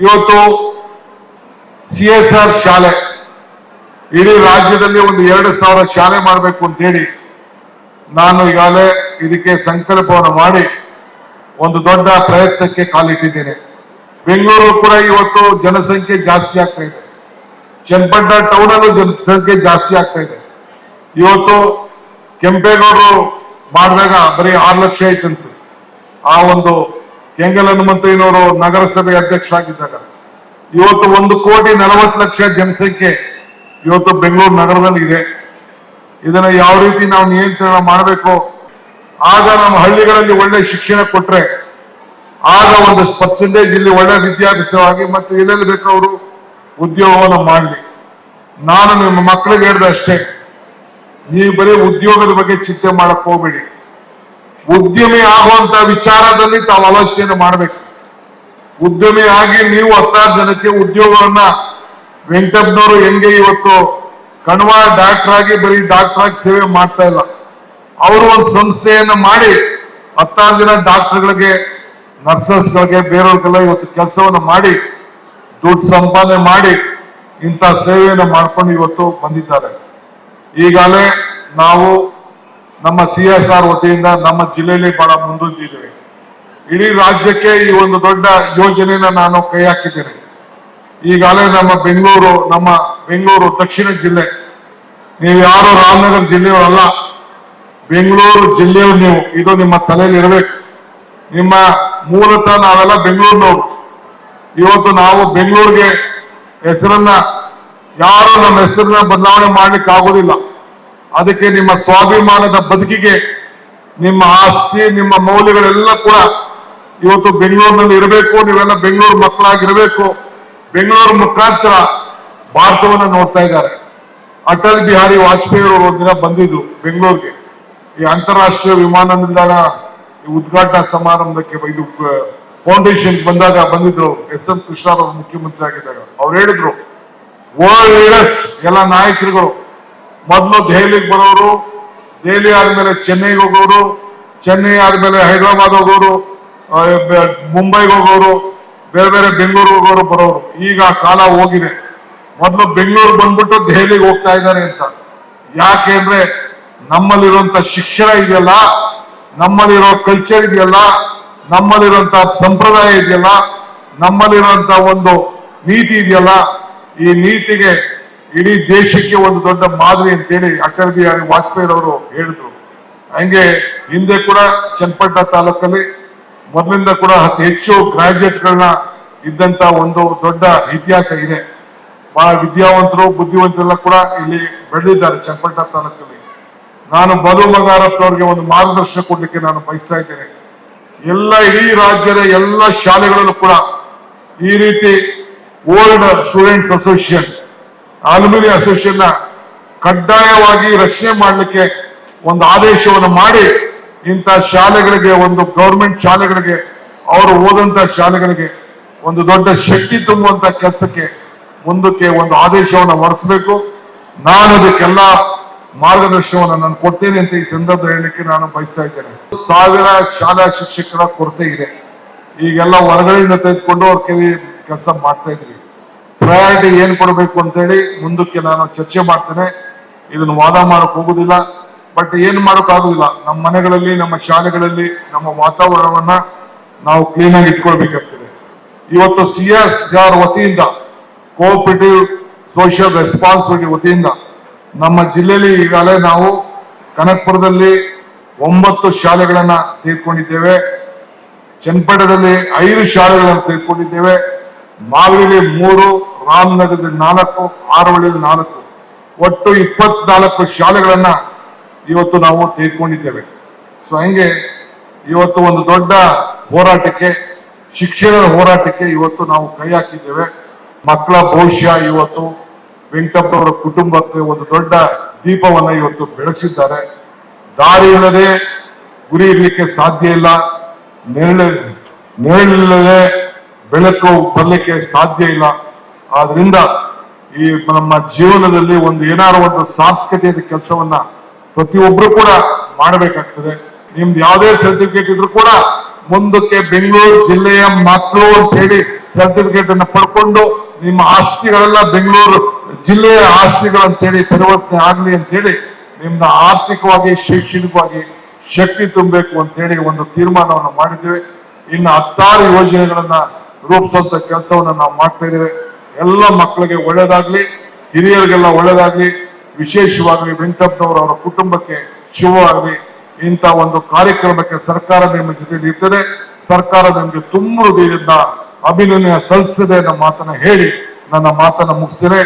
ಇವತ್ತು C S R ಶಾಲೆ, ಇಡೀ ರಾಜ್ಯದಲ್ಲಿ ಒಂದು ಎರಡು ಸಾವಿರ ಶಾಲೆ ಮಾಡಬೇಕು ಅಂತೇಳಿ ನಾನು ಈಗಾಗಲೇ ಇದಕ್ಕೆ ಸಂಕಲ್ಪವನ್ನು ಮಾಡಿ ಒಂದು ದೊಡ್ಡ ಪ್ರಯತ್ನಕ್ಕೆ ಕಾಲಿಟ್ಟಿದ್ದೇನೆ. ಬೆಂಗಳೂರು ಕೂಡ ಇವತ್ತು ಜನಸಂಖ್ಯೆ ಜಾಸ್ತಿ ಆಗ್ತಾ ಇದೆ. ಚನ್ನಪಟ್ಟಣ ಟೌನ್ ಅಲ್ಲೂ ಜನಸಂಖ್ಯೆ ಜಾಸ್ತಿ ಆಗ್ತಾ ಇದೆ. ಇವತ್ತು ಕೆಂಪೇಗೌಡರು ಮಾಡಿದಾಗ ಬರೀ ಆರು ಲಕ್ಷ ಐತಂತೆ ಆ ಒಂದು ಕೆಂಗಲ್ ಹನುಮಂತಯ್ಯನವರು ನಗರಸಭೆ ಅಧ್ಯಕ್ಷರಾಗಿದ್ದಾಗ ಇವತ್ತು ಒಂದು ಕೋಟಿ ನಲವತ್ತು ಲಕ್ಷ ಜನಸಂಖ್ಯೆ ಇವತ್ತು ಬೆಂಗಳೂರು ನಗರದಲ್ಲಿ ಇದೆ ಇದನ್ನ ಯಾವ ರೀತಿ ನಾವು ನಿಯಂತ್ರಣ ಮಾಡಬೇಕು, ಆಗ ನಮ್ಮ ಹಳ್ಳಿಗಳಲ್ಲಿ ಒಳ್ಳೆ ಶಿಕ್ಷಣ ಕೊಟ್ರೆ, ಆಗ ಒಂದು ಪರ್ಸೆಂಟೇಜ್ ಇಲ್ಲಿ ಒಳ್ಳೆ ವಿದ್ಯಾಭ್ಯಾಸವಾಗಿ ಮತ್ತು ಎಲ್ಲೆಲ್ಲಿ ಬೇಕು ಅವರು ಉದ್ಯೋಗವನ್ನು ಮಾಡಲಿ. ನಾನು ನಿಮ್ಮ ಮಕ್ಕಳಿಗೆ ಹೇಳಿದೆ ಅಷ್ಟೇ, ನೀವು ಬರೀ ಉದ್ಯೋಗದ ಬಗ್ಗೆ ಚಿಂತೆ ಮಾಡಕ್ ಹೋಗ್ಬೇಡಿ. ಉದ್ಯಮಿ ಆಗುವಂತ ವಿಚಾರದಲ್ಲಿ ತಾವು ಆಲೋಚನೆ ಮಾಡಬೇಕು. ಉದ್ಯಮಿ ಆಗಿ ನೀವು ಹತ್ತಾರು ಜನಕ್ಕೆ ಉದ್ಯೋಗವನ್ನ ವೆಂಕಟಪ್ಪನವರು ಹೆಂಗೆ ಇವತ್ತು ಕಣ್ವ ಡಾಕ್ಟರ್ ಆಗಿ ಬರೀ ಡಾಕ್ಟರ್ ಆಗಿ ಸೇವೆ ಮಾಡ್ತಾ ಇಲ್ಲ. ಅವರು ಒಂದು ಸಂಸ್ಥೆಯನ್ನ ಮಾಡಿ ಹತ್ತಾರು ಜನ ಡಾಕ್ಟರ್ಗಳಿಗೆ, ನರ್ಸಸ್ಗಳಿಗೆ, ಬೇರೆಯವ್ರಿಗೆಲ್ಲ ಇವತ್ತು ಕೆಲಸವನ್ನು ಮಾಡಿ, ದುಡ್ಡು ಸಂಪಾದನೆ ಮಾಡಿ ಇಂಥ ಸೇವೆಯನ್ನು ಮಾಡ್ಕೊಂಡು ಇವತ್ತು ಬಂದಿದ್ದಾರೆ. ಈಗಾಗಲೇ ನಾವು ನಮ್ಮ ಸಿ ಎಸ್ ಆರ್ ವತಿಯಿಂದ ನಮ್ಮ ಜಿಲ್ಲೆಯಲ್ಲಿ ಬಹಳ ಮುಂದೊಂದಿದ್ದೇವೆ ಇಡೀ ರಾಜ್ಯಕ್ಕೆ ಈ ಒಂದು ದೊಡ್ಡ ಯೋಜನೆಯನ್ನ ನಾನು ಕೈ ಹಾಕಿದ್ದೇನೆ. ಈಗಾಗಲೇ ನಮ್ಮ ಬೆಂಗಳೂರು ನಮ್ಮ ಬೆಂಗಳೂರು ದಕ್ಷಿಣ ಜಿಲ್ಲೆ, ನೀವು ಯಾರು ರಾಮನಗರ ಜಿಲ್ಲೆಯವರಲ್ಲ, ಬೆಂಗಳೂರು ಜಿಲ್ಲೆಯವರು ನೀವು, ಇದು ನಿಮ್ಮ ತಲೆಯಲ್ಲಿ ಇರಬೇಕು. ನಿಮ್ಮ ಮೂಲತಃ ನಾವೆಲ್ಲ ಬೆಂಗಳೂರಿನವರು. ಇವತ್ತು ನಾವು ಬೆಂಗಳೂರಿಗೆ ಹೆಸರನ್ನ, ಯಾರು ನಮ್ಮ ಹೆಸರನ್ನ ಬದಲಾವಣೆ ಮಾಡ್ಲಿಕ್ಕೆ ಆಗೋದಿಲ್ಲ ಅದಕ್ಕೆ ನಿಮ್ಮ ಸ್ವಾಭಿಮಾನದ ಬದುಕಿಗೆ, ನಿಮ್ಮ ಆಸ್ತಿ, ನಿಮ್ಮ ಮೌಲ್ಯಗಳೆಲ್ಲ ಕೂಡ ಇವತ್ತು ಬೆಂಗಳೂರಿನಲ್ಲಿ ಇರಬೇಕು, ನೀವೆಲ್ಲ ಬೆಂಗಳೂರು ಮಕ್ಕಳಾಗಿರಬೇಕು. ಬೆಂಗಳೂರು ಮುಖಾಂತರ ಭಾರತವನ್ನ ನೋಡ್ತಾ ಇದ್ದಾರೆ. ಅಟಲ್ ಬಿಹಾರಿ ವಾಜಪೇಯಿ ಅವರು ಒಂದಿನ ಬಂದಿದ್ರು ಬೆಂಗಳೂರಿಗೆ. ಈ ಅಂತಾರಾಷ್ಟ್ರೀಯ ವಿಮಾನ ನಿಲ್ದಾಣ ಉದ್ಘಾಟನಾ ಸಮಾರಂಭಕ್ಕೆ ಇದು ಫೌಂಡೇಶನ್ ಬಂದಾಗ ಬಂದಿದ್ರು ಎಸ್ ಎಂ ಕೃಷ್ಣರವರು ಮುಖ್ಯಮಂತ್ರಿ ಆಗಿದ್ದಾಗ. ಅವ್ರು ಹೇಳಿದ್ರು ವರ್ಲ್ಡ್ ಲೀಡರ್ಸ್ ಎಲ್ಲ ನಾಯಕರುಗಳು ಮೊದಲು ದೆಹಲಿಗೆ ಬರೋರು, ದೆಹಲಿ ಆದ್ಮೇಲೆ ಚೆನ್ನೈಗೆ ಹೋಗೋರು, ಚೆನ್ನೈ ಆದ್ಮೇಲೆ ಹೈದರಾಬಾದ್ ಹೋಗೋರು ಮುಂಬೈಗೆ ಹೋಗೋರು, ಬೇರೆ ಬೇರೆ ಬೆಂಗಳೂರು ಹೋಗೋರು ಬರೋರು. ಈಗ ಕಾಲ ಹೋಗಿದೆ. ಮೊದಲು ಬೆಂಗಳೂರು ಬಂದ್ಬಿಟ್ಟು ದೆಹಲಿಗೆ ಹೋಗ್ತಾ ಇದ್ದಾರೆ ಅಂತ. ಯಾಕೆ ಅಂದ್ರೆ ನಮ್ಮಲ್ಲಿರುವಂತ ಶಿಕ್ಷಣ ಇದೆಯಲ್ಲ, ನಮ್ಮಲ್ಲಿರೋ ಕಲ್ಚರ್ ಇದೆಯಲ್ಲ, ನಮ್ಮಲ್ಲಿರುವಂತ ಸಂಪ್ರದಾಯ ಇದೆಯಲ್ಲ, ನಮ್ಮಲ್ಲಿರುವಂತ ಒಂದು ನೀತಿ ಇದೆಯಲ್ಲ, ಈ ನೀತಿಗೆ ಇಡೀ ದೇಶಕ್ಕೆ ಒಂದು ದೊಡ್ಡ ಮಾದರಿ ಅಂತೇಳಿ ಅಟಲ್ ಬಿಹಾರಿ ವಾಜಪೇಯಿ ಅವರು ಹೇಳಿದ್ರು. ಹಂಗೆ ಹಿಂದೆ ಕೂಡ ಚನ್ನಪಟ್ಟಣ ತಾಲೂಕಲ್ಲಿ ಮೊದಲಿಂದ ಕೂಡ ಅತಿ ಹೆಚ್ಚು ಗ್ರಾಜುಯೇಟ್ಗಳನ್ನ ಇದ್ದಂತ ಒಂದು ದೊಡ್ಡ ಇತಿಹಾಸ ಇದೆ. ಬಹಳ ವಿದ್ಯಾವಂತರು, ಬುದ್ಧಿವಂತರೆಲ್ಲ ಕೂಡ ಇಲ್ಲಿ ಬೆಳೆದಿದ್ದಾರೆ ಚನ್ನಪಟ್ಟಣ ತಾಲೂಕಲ್ಲಿ. ನಾನು ಬಲು ಬಂಗಾರಪ್ಪನವ್ರಿಗೆ ಒಂದು ಮಾರ್ಗದರ್ಶನ ಕೊಡ್ಲಿಕ್ಕೆ ನಾನು ಬಯಸ್ತಾ ಇದ್ದೇನೆ. ಎಲ್ಲ ಇಡೀ ರಾಜ್ಯದ ಎಲ್ಲ ಶಾಲೆಗಳಲ್ಲೂ ಕೂಡ ಈ ರೀತಿ old students association alumni association ಕಡ್ಡಾಯವಾಗಿ ರಚನೆ ಮಾಡಲಿಕ್ಕೆ ಒಂದು ಆದೇಶವನ್ನು ಮಾಡಿ ಇಂಥ ಶಾಲೆಗಳಿಗೆ, ಒಂದು ಗೌರ್ಮೆಂಟ್ ಶಾಲೆಗಳಿಗೆ, ಅವರು ಓದಂತ ಶಾಲೆಗಳಿಗೆ ಒಂದು ದೊಡ್ಡ ಶಕ್ತಿ ತುಂಬುವಂತ ಕೆಲಸಕ್ಕೆ ಮುಂದಕ್ಕೆ ಒಂದು ಆದೇಶವನ್ನು ಹೊರಸಬೇಕು ನಾನು ಅದಕ್ಕೆಲ್ಲ ಮಾರ್ಗದರ್ಶನವನ್ನು ನಾನು ಕೊಡ್ತೇನೆ ಅಂತ ಈ ಸಂದರ್ಭ ಹೇಳಲಿಕ್ಕೆ ನಾನು ಬಯಸ್ತಾ ಇದ್ದೇನೆ. ಸಾವಿರ ಶಾಲಾ ಶಿಕ್ಷಕರ ಕೊರತೆ ಇದೆ. ಈಗೆಲ್ಲ ಹೊರಗಡೆಯಿಂದ ತೆಗೆದುಕೊಂಡು ಅವ್ರ ಕೆಲಸ ಮಾಡ್ತಾ ಇದ್ರಿ. ಪ್ರಯಾರಿಟಿ ಏನ್ ಕೊಡಬೇಕು ಅಂತೇಳಿ ಮುಂದಕ್ಕೆ ನಾನು ಚರ್ಚೆ ಮಾಡ್ತೇನೆ. ಇದನ್ನು ವಾದ ಮಾಡಕ್ ಹೋಗುದಿಲ್ಲ. ಬಟ್ ಏನ್ ಮಾಡಕ್ ಆಗುದಿಲ್ಲ. ನಮ್ಮ ಮನೆಗಳಲ್ಲಿ, ನಮ್ಮ ಶಾಲೆಗಳಲ್ಲಿ, ನಮ್ಮ ವಾತಾವರಣವನ್ನ ನಾವು ಕ್ಲೀನ್ ಆಗಿ ಇಟ್ಕೊಳ್ಬೇಕಾಗ್ತದೆ. ಇವತ್ತು ಸಿ ಎಸ್ ಆರ್ ವತಿಯಿಂದ ಕೋಆಪರೇಟಿವ್ ಸೋಷಿಯಲ್ ರೆಸ್ಪಾನ್ಸಿಬಿಲಿಟಿ ವತಿಯಿಂದ ನಮ್ಮ ಜಿಲ್ಲೆಯಲ್ಲಿ ಈಗಾಗಲೇ ನಾವು ಕನಕಪುರದಲ್ಲಿ ಒಂಬತ್ತು ಶಾಲೆಗಳನ್ನ ತೆಗೆದುಕೊಂಡಿದ್ದೇವೆ. ಚನ್ನಪಟ್ಟಣದಲ್ಲಿ ಐದು ಶಾಲೆಗಳನ್ನು ತೆಗೆದುಕೊಂಡಿದ್ದೇವೆ. ಮಾಗಡಿಯಲ್ಲಿ ಮೂರು ರಾಮನಗರದಲ್ಲಿ ನಾಲ್ಕು, ಆರವಳ್ಳಿಯಲ್ಲಿ ನಾಲ್ಕು, ಒಟ್ಟು ಇಪ್ಪತ್ನಾಲ್ಕು ಶಾಲೆಗಳನ್ನ ಇವತ್ತು ನಾವು ತೆಗೆದುಕೊಂಡಿದ್ದೇವೆ. ಸೊ ಹಂಗೆ ಇವತ್ತು ಒಂದು ದೊಡ್ಡ ಹೋರಾಟಕ್ಕೆ ಶಿಕ್ಷಣದ ಹೋರಾಟಕ್ಕೆ ಇವತ್ತು ನಾವು ಕೈ ಹಾಕಿದ್ದೇವೆ. ಮಕ್ಕಳ ಭವಿಷ್ಯ ಇವತ್ತು ವೆಂಕಟಪ್ಪನವರ ಕುಟುಂಬಕ್ಕೆ ಒಂದು ದೊಡ್ಡ ದೀಪವನ್ನ ಇವತ್ತು ಬೆಳೆಸಿದ್ದಾರೆ. ದಾರಿ ಇಲ್ಲದೆ ಗುರಿ ಇರ್ಲಿಕ್ಕೆ ಸಾಧ್ಯ ಇಲ್ಲ. ನೆರಳು, ನೆರಳಿಲ್ಲದೆ ಬೆಳಕು ಬರ್ಲಿಕ್ಕೆ ಸಾಧ್ಯ ಇಲ್ಲ. ಆದ್ರಿಂದ ಈ ನಮ್ಮ ಜೀವನದಲ್ಲಿ ಒಂದು ಏನಾರು ಒಂದು ಸಾರ್ಥಕತೆಯ ಕೆಲಸವನ್ನ ಪ್ರತಿಯೊಬ್ರು ಕೂಡ ಮಾಡಬೇಕಾಗ್ತದೆ. ನಿಮ್ದು ಯಾವುದೇ ಸರ್ಟಿಫಿಕೇಟ್ ಇದ್ರು ಕೂಡ ಮುಂದಕ್ಕೆ ಬೆಂಗಳೂರು ಜಿಲ್ಲೆಯ ಮಕ್ಕಳು ಅಂತ ಹೇಳಿ ಸರ್ಟಿಫಿಕೇಟ್ ಅನ್ನು ಪಡ್ಕೊಂಡು ನಿಮ್ಮ ಆಸ್ತಿಗಳೆಲ್ಲ ಬೆಂಗಳೂರು ಜಿಲ್ಲೆಯ ಆಸ್ತಿಗಳು ಅಂತ ಹೇಳಿ ಪರಿವರ್ತನೆ ಆಗಲಿ ಅಂತ ಹೇಳಿ ನಿಮ್ನ ಆರ್ಥಿಕವಾಗಿ, ಶೈಕ್ಷಣಿಕವಾಗಿ ಶಕ್ತಿ ತುಂಬಬೇಕು ಅಂತ ಹೇಳಿ ಒಂದು ತೀರ್ಮಾನವನ್ನು ಮಾಡಿದ್ದೇವೆ. ಇನ್ನು ಹತ್ತಾರು ಯೋಜನೆಗಳನ್ನ ರೂಪಿಸುವಂತ ಕೆಲಸವನ್ನ ನಾವು ಮಾಡ್ತಾ ಇದ್ದೇವೆ. ಎಲ್ಲ ಮಕ್ಕಳಿಗೆ ಒಳ್ಳೇದಾಗ್ಲಿ, ಹಿರಿಯರಿಗೆಲ್ಲ ಒಳ್ಳೇದಾಗ್ಲಿ ವಿಶೇಷವಾಗಿ ವೆಂಕಟಪ್ಪನವರು ಅವರ ಕುಟುಂಬಕ್ಕೆ ಶುಭವಾಗಲಿ ಇಂಥ ಒಂದು ಕಾರ್ಯಕ್ರಮಕ್ಕೆ ಸರ್ಕಾರ ನಿಮ್ಮ ಜೊತೆ ಇರ್ತದೆ. ಸರ್ಕಾರ ನಿಮಗೆ ತುಂಬ ಹೃದಯದಿಂದ ಅಭಿನಂದನೆ ಸಲ್ಲಿಸದೆ ಮಾತನ್ನ ಹೇಳಿ ನನ್ನ ಮಾತನ್ನ ಮುಗಿಸ್ತೇನೆ.